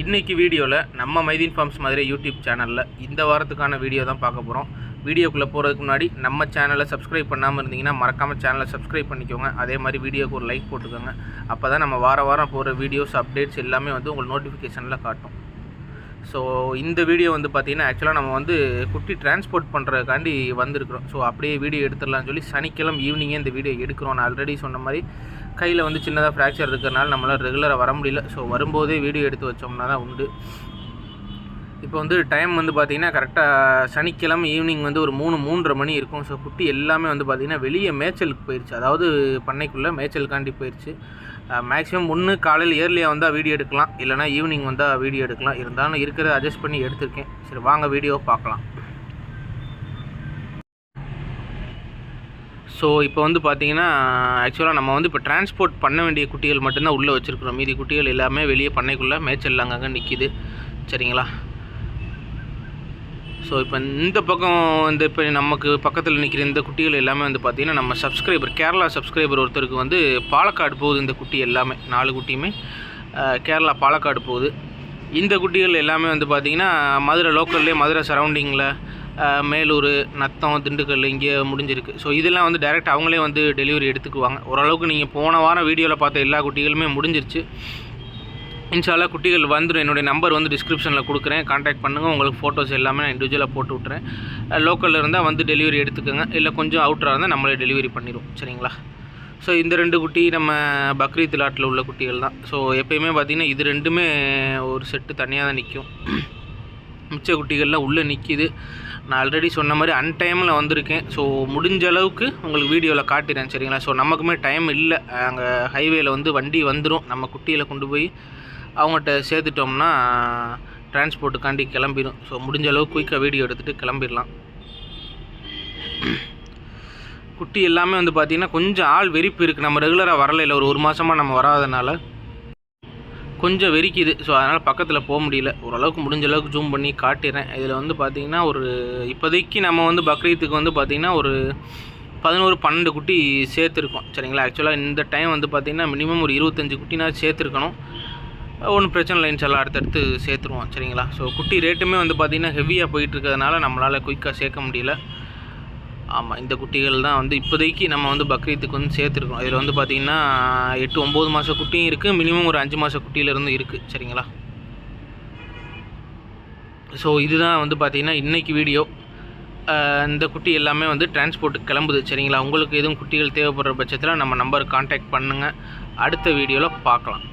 இன்றைக்கி வீடியோவில் நம்ம மைதீன் ஃபார்ம்ஸ் மாதிரி யூடியூப் சேனலில் இந்த வாரத்துக்கான வீடியோ தான் பார்க்க போகிறோம் வீடியோக்குள்ளே போகிறதுக்கு முன்னாடி நம்ம சேனலை சப்ஸ்கிரைப் பண்ணாமல் இருந்தீங்கன்னா மறக்காமல் சேனலை சப்ஸ்கிரைப் பண்ணிக்கோங்க. அதே மாதிரி வீடியோக்கு ஒரு லைக் போட்டுக்கோங்க. அப்போ தான் நம்ம வார வாரம் போகிற வீடியோஸ் அப்டேட்ஸ் எல்லாமே வந்து உங்களுக்கு நோட்டிஃபிகேஷனில் காட்டும். ஸோ இந்த வீடியோ வந்து பார்த்திங்கன்னா ஆக்சுவலாக நம்ம வந்து குட்டி டிரான்ஸ்போர்ட் பண்ணுறதுக்காண்டி வந்திருக்கிறோம். ஸோ அப்படியே வீடியோ எடுத்துடலாம்னு சொல்லி சனிக்கிழமை ஈவினிங்கே இந்த வீடியோ எடுக்கிறோம். நான் ஆல்ரெடி சொன்ன மாதிரி கையில் வந்து சின்னதாக ஃப்ராக்சர் இருக்கிறனால நம்மளால் ரெகுலராக வர முடியல. ஸோ வரும்போதே வீடியோ எடுத்து வச்சோம்னா தான் உண்டு. இப்போ வந்து டைம் வந்து பார்த்திங்கன்னா கரெக்டாக சனிக்கிழமை ஈவினிங் வந்து ஒரு மூணு மூன்றரை மணி இருக்கும். ஸோ குட்டி எல்லாமே வந்து பார்த்திங்கன்னா வெளியே மேய்ச்சலுக்கு போயிடுச்சு அதாவது பண்ணைக்குள்ளே மேய்ச்சலுக்காண்டி போயிடுச்சு மேக்ஸிமம் ஒன்று காலையில் ஏர்லியாக வந்தால் வீடியோ எடுக்கலாம். இல்லைனா ஈவினிங் வந்தால் வீடியோ எடுக்கலாம். இருந்தாலும் இருக்கிறத அட்ஜஸ்ட் பண்ணி எடுத்திருக்கேன். சரி வாங்க வீடியோ பார்க்கலாம். ஸோ இப்போ வந்து பார்த்தீங்கன்னா ஆக்சுவலாக நம்ம வந்து இப்போ டிரான்ஸ்போர்ட் பண்ண வேண்டிய குட்டிகள் மட்டும்தான் உள்ளே வச்சுருக்குறோம். மீதி குட்டிகள் எல்லாமே வெளியே பண்ணைக்குள்ளே மேய்ச்சல் அங்கங்கே நிற்கிது சரிங்களா? ஸோ இப்போ இந்த பக்கம் இந்த இப்போ நமக்கு பக்கத்தில் நிற்கிற இந்த குட்டிகள் எல்லாமே வந்து பார்த்திங்கன்னா நம்ம சப்ஸ்கிரைபர் கேரளா சப்ஸ்கிரைபர் ஒருத்தருக்கு வந்து பாலக்காடு போகுது இந்த குட்டி எல்லாமே நாலு குட்டியுமே. கேரளா பாலக்காடு போகுது. இந்த குட்டிகள் எல்லாமே வந்து பார்த்திங்கன்னா மதுரை லோக்கல்லே மதுரை சரௌண்டிங்கில் மேலூர் நத்தம் திண்டுக்கல் இங்கே முடிஞ்சிருக்கு. ஸோ இதெல்லாம் வந்து டைரெக்ட் அவங்களே வந்து டெலிவரி எடுத்துக்குவாங்க. ஓரளவுக்கு நீங்கள் போன வாரம் வீடியோவில் பார்த்த எல்லா குட்டிகளுமே முடிஞ்சிருச்சு. இன்ஷால்லா குட்டிகள் வந்துடும் என்னுடைய நம்பர் வந்து டிஸ்கிரிப்ஷனில் கொடுக்குறேன். காண்டாக்ட் பண்ணுங்கள் உங்களுக்கு ஃபோட்டோஸ் எல்லாமே நான் இண்டிவிஜுவலாக போட்டு விட்றேன் லோக்கலில் இருந்தால் வந்து டெலிவரி எடுத்துக்கோங்க. இல்லை கொஞ்சம் அவுட்டராக இருந்தால் நம்மளே டெலிவரி பண்ணிடுவோம் சரிங்களா? ஸோ இந்த ரெண்டு குட்டி நம்ம பக்ரீத் லாட்டில் உள்ள குட்டிகள் தான். ஸோ எப்பயுமே பார்த்திங்கன்னா இது ரெண்டுமே ஒரு செட்டு தனியாக தான் நிற்கும் மிச்ச குட்டிகள்லாம் உள்ளே நிற்கிது நான் ஆல்ரெடி சொன்ன மாதிரி அன்டைமில் வந்திருக்கேன். ஸோ முடிஞ்ச அளவுக்கு உங்களுக்கு வீடியோவில் காட்டிடுறேன் சரிங்களா? ஸோ நமக்குமே டைம் இல்லை. அங்கே ஹைவேயில் வந்து வண்டி வந்துடும் நம்ம குட்டியில் கொண்டு போய் அவங்ககிட்ட சேர்த்துட்டோம்னா டிரான்ஸ்போர்ட்டுக்காண்டி கிளம்பிடும் ஸோ முடிஞ்ச அளவுக்கு குயிக்காக வீடியோ எடுத்துகிட்டு கிளம்பிடலாம் குட்டி எல்லாமே வந்து பார்த்திங்கன்னா கொஞ்சம் ஆள் வெறிப்பு இருக்குது நம்ம ரெகுலராக வரல இல்லை. ஒரு ஒரு மாதமாக நம்ம வராதனால கொஞ்சம் வெறிக்குது. ஸோ அதனால் பக்கத்தில் போக முடியல. ஓரளவுக்கு முடிஞ்ச அளவுக்கு ஜூம் பண்ணி காட்டிடுறேன் இதில் வந்து பார்த்திங்கன்னா ஒரு இப்போதைக்கு நம்ம வந்து பக்ரீத்துக்கு வந்து பார்த்திங்கன்னா ஒரு பதினோரு பன்னெண்டு குட்டி சேர்த்துருக்கோம். சரிங்களா? ஆக்சுவலாக இந்த டைம் வந்து பார்த்திங்கன்னா மினிமம் ஒரு இருபத்தஞ்சி குட்டினா சேர்த்துருக்கணும். ஒன்றும் பிரச்சனை இல்லை இன்ஷால்லா அடுத்தடுத்து சேர்த்துருவோம் சரிங்களா? ஸோ குட்டி ரேட்டுமே வந்து பார்த்திங்கன்னா ஹெவியாக போயிட்டு இருக்கிறதுனால நம்மளால் குயிக்காக சேர்க்க முடியல. ஆமாம் இந்த குட்டிகள் தான் வந்து இப்போதைக்கு நம்ம வந்து பக்ரீத்துக்கு வந்து சேர்த்துருக்கோம். இதில் வந்து பார்த்திங்கன்னா எட்டு ஒம்பது மாத குட்டியும் இருக்குது மினிமம் ஒரு அஞ்சு மாத குட்டியிலேருந்து இருக்குது சரிங்களா? ஸோ இதுதான் வந்து பார்த்திங்கன்னா இன்றைக்கி வீடியோ இந்த குட்டி எல்லாமே வந்து டிரான்ஸ்போர்ட்டுக்கு கிளம்புது சரிங்களா? உங்களுக்கு எதுவும் குட்டிகள் தேவைப்படுற பட்சத்தில் நம்ம நம்பருக்கு காண்டாக்ட் பண்ணுங்கள் அடுத்த வீடியோவில் பார்க்கலாம்.